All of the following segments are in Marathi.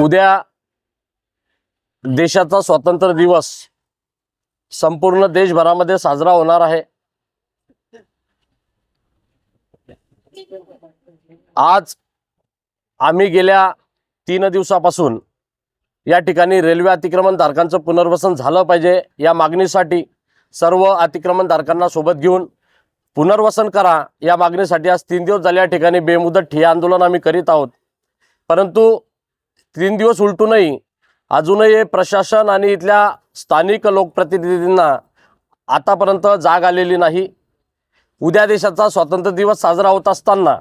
उद्या देशाचा स्वातंत्र्य दिवस संपूर्ण देशभरामध्ये साजरा होणार आहे. आज आम्ही गेल्या तीन दिवसापासून या ठिकाणी रेल्वे अतिक्रमणधारकांचं पुनर्वसन झालं पाहिजे या मागणीसाठी सर्व अतिक्रमणधारकांना सोबत घेऊन पुनर्वसन करा. या मागणीसाठी आज तीन दिवस झाले या ठिकाणी बेमुदत ठिय्या आंदोलन आम्ही करीत आहोत. परंतु तीन दिवस उलटूनही अजूनही प्रशासन आणि इथल्या स्थानिक लोकप्रतिनिधींना आतापर्यंत जाग आलेली नाही. उद्या देशाचा स्वातंत्र्य दिवस साजरा होत असताना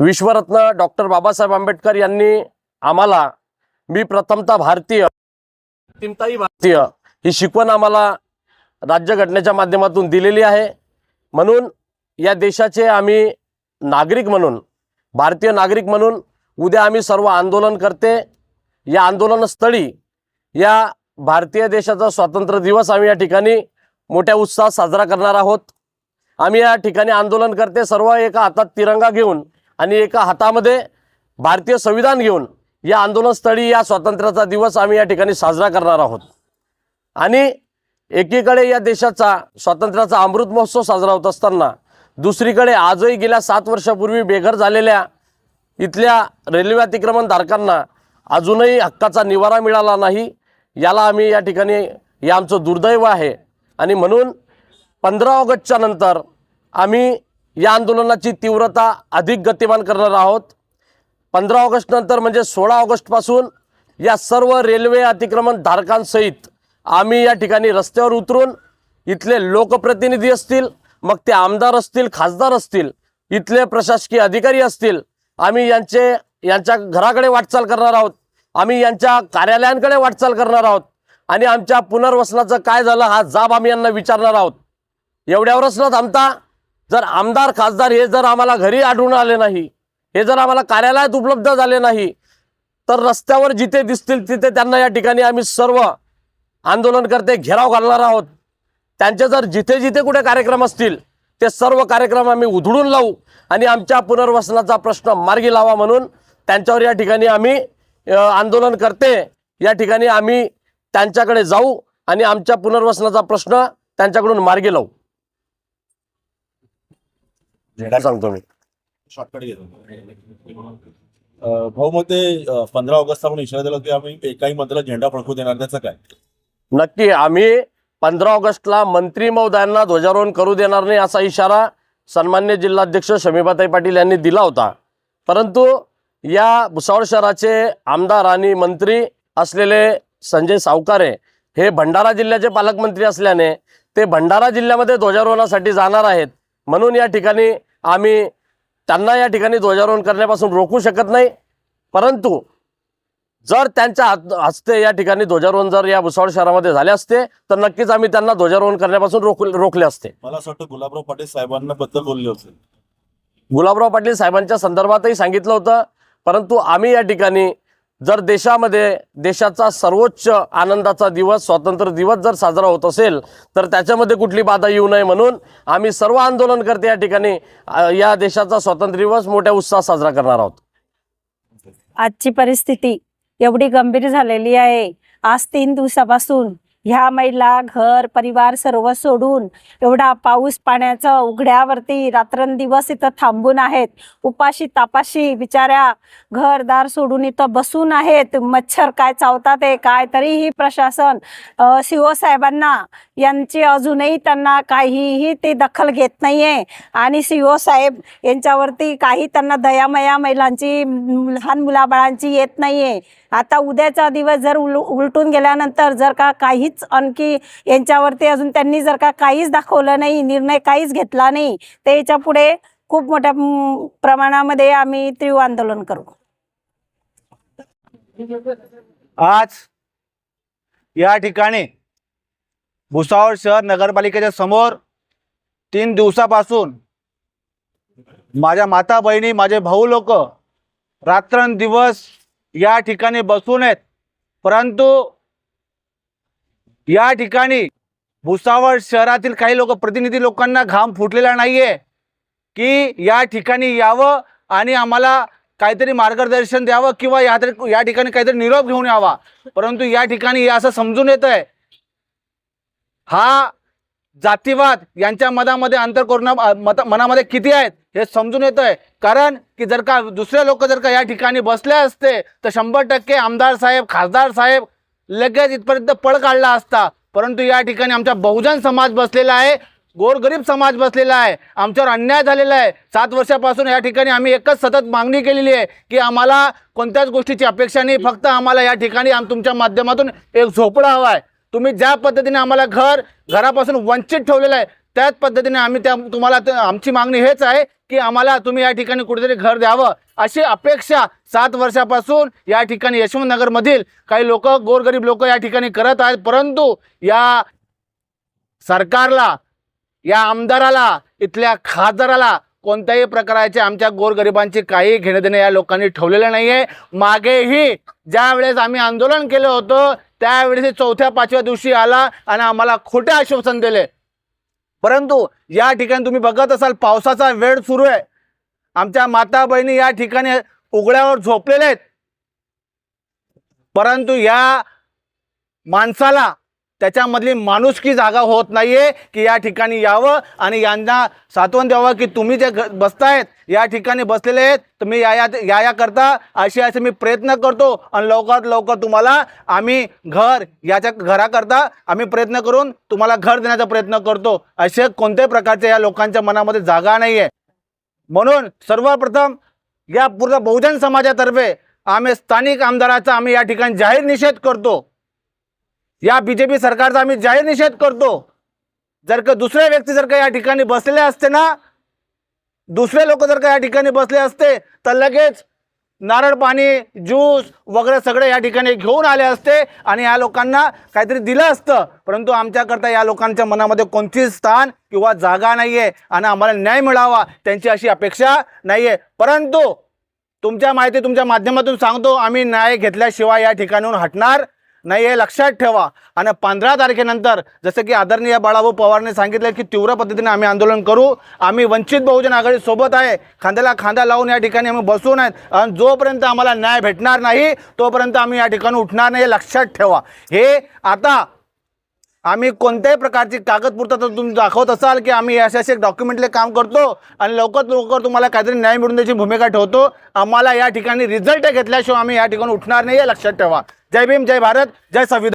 विश्वरत्न डॉक्टर बाबासाहेब आंबेडकर यांनी आम्हाला मी प्रथमतः भारतीय अंतिमताही भारतीय ही शिकवण आम्हाला राज्यघटनेच्या माध्यमातून दिलेली आहे. म्हणून या देशाचे आम्ही नागरिक म्हणून भारतीय नागरिक म्हणून उद्या आम्ही सर्व आंदोलन करते. या आंदोलनस्थळी या भारतीय देशाचा स्वातंत्र्य दिवस आम्ही या ठिकाणी मोठ्या उत्साहात साजरा करणार आहोत. आम्ही या ठिकाणी आंदोलन करते. सर्व एका हातात तिरंगा घेऊन आणि एका हातामध्ये भारतीय संविधान घेऊन या आंदोलनस्थळी या स्वातंत्र्याचा दिवस आम्ही या ठिकाणी साजरा करणार आहोत. आणि एकीकडे या देशाचा स्वातंत्र्याचा अमृत महोत्सव साजरा होत असताना दुसरीकडे आजही गेल्या सात वर्षापूर्वी बेघर झालेल्या इथल्या रेल्वे अतिक्रमणधारकांना अजूनही हक्काचा निवारा मिळाला नाही. याला आम्ही या ठिकाणी हे आमचं दुर्दैव आहे. आणि म्हणून पंधरा ऑगस्टच्या नंतर आम्ही या आंदोलनाची तीव्रता अधिक गतिमान करणार आहोत. पंधरा ऑगस्टनंतर म्हणजे सोळा ऑगस्टपासून या सर्व रेल्वे अतिक्रमण धारकांसहित आम्ही या ठिकाणी रस्त्यावर उतरून इथले लोकप्रतिनिधी असतील मग ते आमदार असतील खासदार असतील इथले प्रशासकीय अधिकारी असतील आम्ही यांचे यांच्या घराकडे वाटचाल करणार आहोत. आम्ही यांच्या कार्यालयांकडे वाटचाल करणार आहोत. आणि आमच्या पुनर्वसनाचं काय झालं हा जाब आम्ही यांना विचारणार आहोत. एवढ्यावरच न थांबता जर आमदार खासदार हे जर आम्हाला घरी आढळून आले नाही हे जर आम्हाला कार्यालयात उपलब्ध झाले नाही तर रस्त्यावर जिथे दिसतील तिथे त्यांना या ठिकाणी आम्ही सर्व आंदोलनकर्ते घेराव घालणार आहोत. त्यांचे जर जिथे जिथे कुठे कार्यक्रम असतील ते सर्व कार्यक्रम आम्ही उधळून लावू आणि आमच्या पुनर्वसनाचा प्रश्न मार्गी लावा म्हणून त्यांच्यावर या ठिकाणी आम्ही आंदोलन करते. या ठिकाणी आम्ही त्यांच्याकडे जाऊ आणि आमच्या पुनर्वसनाचा प्रश्न त्यांच्याकडून मार्गी लावू. सांगतो मी. शॉर्टकट घेतो. अं, भाऊ मग ते पंधरा ऑगस्ट आपण इशारा दिला की आम्ही एकाही मंत्र्याला झेंडा फडकू देणार त्याचं काय? नक्की आम्ही पंधरा ऑगस्टला मंत्री महोदयांना ध्वजारोहण करू देणार नाही असा इशारा सन्मान्य जिल्हाध्यक्ष शमीबाताई पाटील यांनी दिला होता. परंतु या भुसावळ शहराचे आमदार आणि मंत्री असलेले संजय सावकारे हे भंडारा जिल्ह्याचे पालकमंत्री असल्याने ते भंडारा जिल्ह्यामध्ये ध्वजारोहणासाठी जाणार आहेत. म्हणून या ठिकाणी आम्ही त्यांना या ठिकाणी ध्वजारोहण करण्यापासून रोखू शकत नाही. परंतु जर त्यांच्या हस्ते या ठिकाणी ध्वजारोहण जर या भुसावळ शहरामध्ये झाले असते तर नक्कीच आम्ही त्यांना ध्वजारोहण करण्यापासून रोख रोखले असते. मला असं वाटतं गुलाबराव पाटील साहेबांना बद्दल बोलले होते गुलाबराव पाटील साहेबांच्या संदर्भातही सांगितलं होतं परंतु आम्ही या ठिकाणी जर देशामध्ये देशाचा सर्वोच्च आनंदाचा दिवस स्वातंत्र्य दिवस जर साजरा होत असेल तर त्याच्यामध्ये कुठली बाधा येऊ नये म्हणून आम्ही सर्व आंदोलनकर्ते या ठिकाणी या देशाचा स्वातंत्र्य दिवस मोठ्या उत्साहात साजरा करणार आहोत. आजची परिस्थिती एवढी गंभीर झालेली आहे. आज तीन दिवसापासून ह्या महिला घर परिवार सर्व सोडून एवढा पाऊस पाण्याचा उघड्यावरती रात्रंदिवस इथं थांबून आहेत. उपाशी तापाशी बिचाऱ्या घरदार सोडून इथं बसून आहेत. मच्छर काय चावतात आहे काय तरीही प्रशासन अ, साहेबांना यांची अजूनही त्यांना काहीही ते दखल घेत नाहीये. आणि सीओ साहेब यांच्यावरती काही त्यांना दयामया महिलांची लहान मुलाबाळांची येत नाहीये. आता उद्याचा दिवस जर उल उलटून गेल्यानंतर जर का काहीच आणखी यांच्यावरती अजून त्यांनी जर का काहीच दाखवलं नाही निर्णय काहीच घेतला नाही तर याच्यापुढे खूप मोठ्या प्रमाणामध्ये आम्ही तीव्र आंदोलन करू. आज या ठिकाणी भुसावळ शहर नगरपालिकेच्या समोर तीन दिवसापासून माझ्या माता बहिणी माझे भाऊ लोक रात्रंदिवस या ठिकाणी बसून आहेत परंतु या ठिकाणी भुसावळ शहरातील काही लोक प्रतिनिधी लोकांना घाम फुटलेला नाहीये की या ठिकाणी यावं आणि आम्हाला काहीतरी मार्गदर्शन द्यावं किंवा या तरी या ठिकाणी काहीतरी निरोप घेऊन यावा. परंतु या ठिकाणी असं समजून येत आहे हा जातीवाद यांच्या मनामध्ये अंतर करून मत मनामध्ये किती आहेत? हे समजून येतं आहे कारण की जर का दुसरे लोक जर का या ठिकाणी बसले असते तर शंभर टक्के आमदार साहेब खासदार साहेब लगेच इथपर्यंत पळ काढला असता. परंतु या ठिकाणी आमचा बहुजन समाज बसलेला आहे गोरगरीब समाज बसलेला आहे आमच्यावर अन्याय झालेला आहे. सात वर्षापासून या ठिकाणी आम्ही एकच सतत मागणी केलेली आहे की आम्हाला कोणत्याच गोष्टीची अपेक्षा नाही फक्त आम्हाला या ठिकाणी आम तुमच्या माध्यमातून एक झोपडा हवा आहे तुम्ही ज्या पद्धतीने आम्हाला घर घरापासून वंचित ठेवलेलं आहे त्याच पद्धतीने आम्ही त्या तुम्हाला आमची मागणी हेच आहे की आम्हाला तुम्ही या ठिकाणी कुठेतरी घर द्यावं अशी अपेक्षा सात वर्षापासून या ठिकाणी यशवंतनगरमधील काही लोक गोरगरीब लोक या ठिकाणी करत आहेत. परंतु या सरकारला या आमदाराला इथल्या खासदाराला कोणत्याही प्रकारचे आमच्या गोरगरिबांची काही घेणं देणं या लोकांनी ठेवलेलं नाही आहे मागेही ज्या वेळेस आम्ही आंदोलन केलं होतं त्यावेळेस चौथ्या पाचव्या दिवशी आला आणि आम्हाला खोटे आश्वासन दिले. परंतु या ठिकाणी तुम्ही बघत असाल पावसाचा वेळ सुरू आहे. आमच्या माता बहिणी या ठिकाणी उघड्यावर झोपलेले आहेत. परंतु या माणसाला त्याच्यामधली माणुसकी जागा होत नाही आहे की या ठिकाणी यावं आणि यांना सातवण द्यावं की तुम्ही जे घ- बसतायत या ठिकाणी बसलेले आहेत तुम्ही या या या या करता असे असे मी प्रयत्न करतो आणि लवकरात लवकर तुम्हाला आम्ही घर याच्या घराकरता आम्ही प्रयत्न करून तुम्हाला घर देण्याचा प्रयत्न करतो. असे कोणत्याही प्रकारच्या या लोकांच्या मनामध्ये जागा नाही आहे म्हणून सर्वप्रथम या पूर्ण बहुजन समाजातर्फे आम्ही स्थानिक आमदाराचा आम्ही या ठिकाणी जाहीर निषेध करतो. या बी जे पी सरकारचा आम्ही जाहीर निषेध करतो. जर का दुसरे व्यक्ती जर का या ठिकाणी बसलेले असते ना दुसरे लोक जर का या ठिकाणी बसले असते तर लगेच नारळ पाणी ज्यूस वगैरे सगळे या ठिकाणी घेऊन आले असते आणि या लोकांना काहीतरी दिलं असतं. परंतु आमच्याकरता या लोकांच्या मनामध्ये कोणतीच स्थान किंवा जागा नाही आहे आणि आम्हाला न्याय मिळावा त्यांची अशी अपेक्षा नाही आहे परंतु तुमच्या माहिती तुमच्या माध्यमातून सांगतो आम्ही न्याय घेतल्याशिवाय या ठिकाणाहून हटणार नाही हे लक्षात ठेवा. आणि पंधरा तारखेनंतर जसं की आदरणीय बाळाभाऊ पवारने सांगितलं की तीव्र पद्धतीने आम्ही आंदोलन करू. आम्ही वंचित बहुजन आघाडी सोबत आहे. खांद्याला खांदा लावून या ठिकाणी आम्ही बसून आहेत. आणि जोपर्यंत आम्हाला न्याय भेटणार नाही तोपर्यंत आम्ही या ठिकाणी उठणार नाही हे लक्षात ठेवा. हे आता आम्ही कोणत्याही प्रकारची कागदपुरता तुम्ही दाखवत असाल की आम्ही असे असे डॉक्युमेंटले काम करतो आणि लवकर लवकर तुम्हाला काहीतरी न्याय मिळून द्यायची भूमिका ठेवतो. आम्हाला या ठिकाणी रिझल्ट घेतल्याशिवाय आम्ही या ठिकाणी उठणार नाही हे लक्षात ठेवा. जय भीम जय भारत जय संविधान.